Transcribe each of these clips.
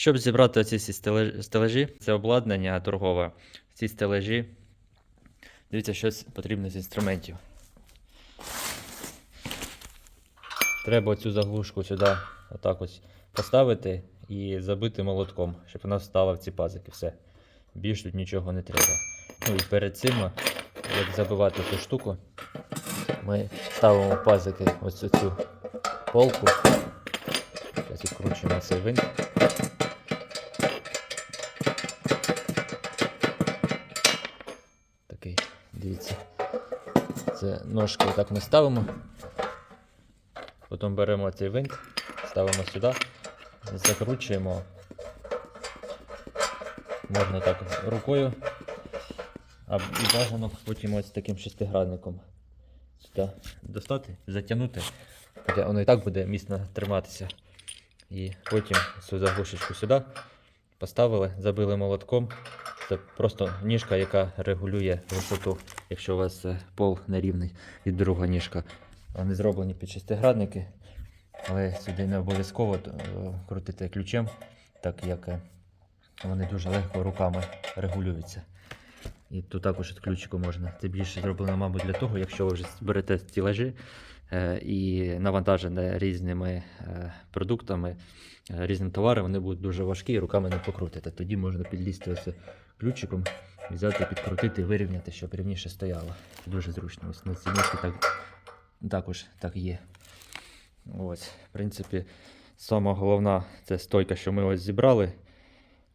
Щоб зібрати оці всі стеле- стележі, це обладнання торгове. Ці стележі. Дивіться, що потрібно з інструментів. Треба цю заглушку сюди отак ось поставити і забити молотком, щоб вона встала в ці пазики. Все. Більш тут нічого не треба. Ну і перед цим, як забивати цю штуку, ми ставимо пазики ось цю полку. Зараз відкручуємо цей винт. Це ножки отак ми ставимо. Потім беремо цей винт, ставимо сюди, закручуємо. Можна так рукою. А і бажано потім ось таким шестигранником сюди достати, затягнути. Хоча воно і так буде міцно триматися. І потім цю заглушечку сюди поставили, забили молотком. Це просто ніжка, яка регулює висоту, якщо у вас е, пол нерівний, і друга ніжка. Вони зроблені під шестигранники, але сюди не обов'язково е, крутити ключем, так як е, вони дуже легко руками регулюються. І тут також від ключику можна. Це більше зроблено, мабуть, для того, якщо ви вже берете стілажі е, і навантажені різними е, продуктами, е, різним товаром, вони будуть дуже важкі і руками не покрутите. Тоді можна підлізти ось ключиком, взяти, підкрутити, вирівняти, щоб рівніше стояло. Дуже зручно. Ось на цій місці так, також так є. Ось, в принципі, сама головна це стойка, що ми ось зібрали.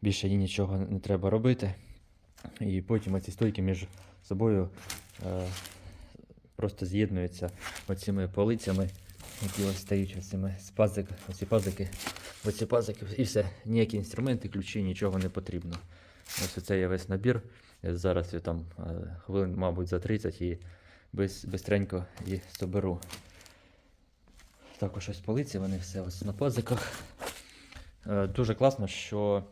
Більше їй нічого не треба робити. І потім ці стойки між собою е, просто з'єднуються оціми полицями, які ось стають оцими з пазик, оці пазики, оці пазики, і все. Ніякі інструменти, ключі, нічого не потрібно. Ось оце є весь набір. Зараз я там е, хвилин, мабуть, за 30 і бистренько і соберу. Також ось полиці, вони все ось на пазиках. Е, Дуже класно, що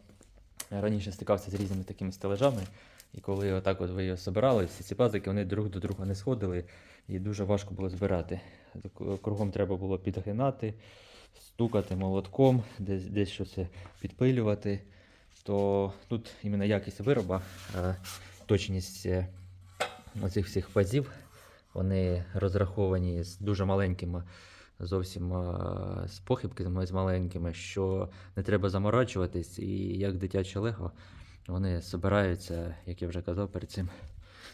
раніше стикався з різними такими стележами, і коли отак от ви його збирали, всі ці пазики вони друг до друга не сходили, і дуже важко було збирати. Кругом треба було підгинати, стукати молотком, десь, десь щось підпилювати. То тут іменно якість вироба, е, точність е, оцих всіх пазів, вони розраховані з дуже маленькими зовсім е, з похибками з маленькими, що не треба заморачуватись, і як дитяче лего, вони збираються, як я вже казав перед цим,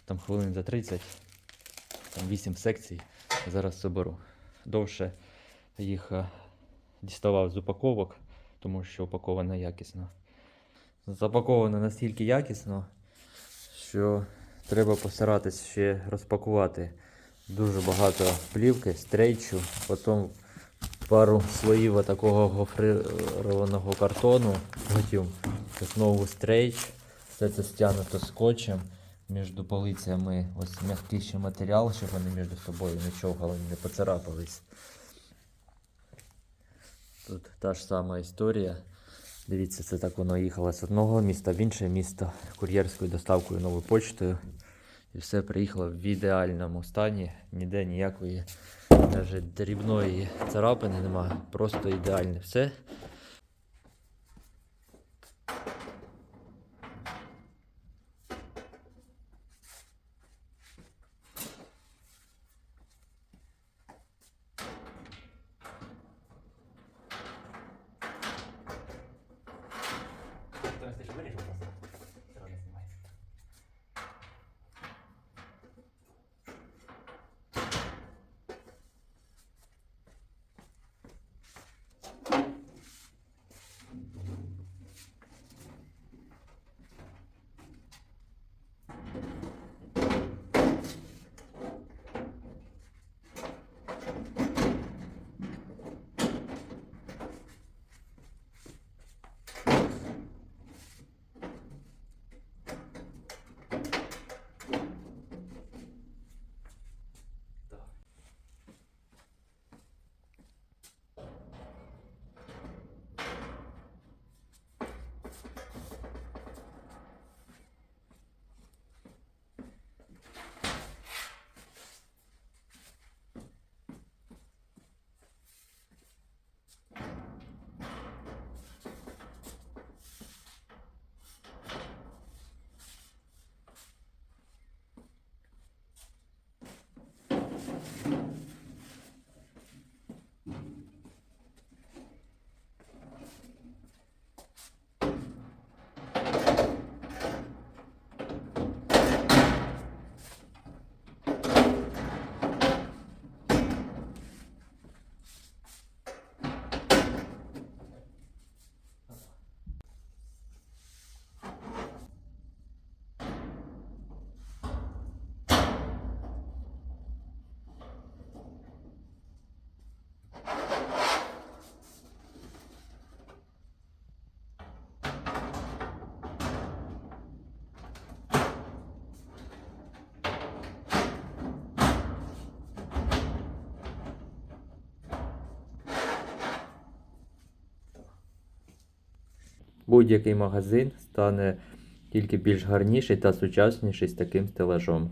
там хвилин за 30, там 8 секцій. Зараз соберу. Довше їх діставав з упаковок, тому що упаковано якісно. Запаковано настільки якісно, що треба постаратись ще розпакувати дуже багато плівки, стрейчу, потім пару слоїв такого гофрированого картону, потім знову стрейч, все це стягнуто скотчем. Між полицями ось ще матеріал, щоб вони між собою не човгали, не поцарапались. Тут та ж сама історія. Дивіться, це так воно їхало з одного міста в інше місто кур'єрською доставкою новою почтою. І все приїхало в ідеальному стані, ніде ніякої навіть дрібної царапини немає. Просто ідеальне все. Будь-який магазин стане тільки більш гарніший та сучасніший з таким стелажом.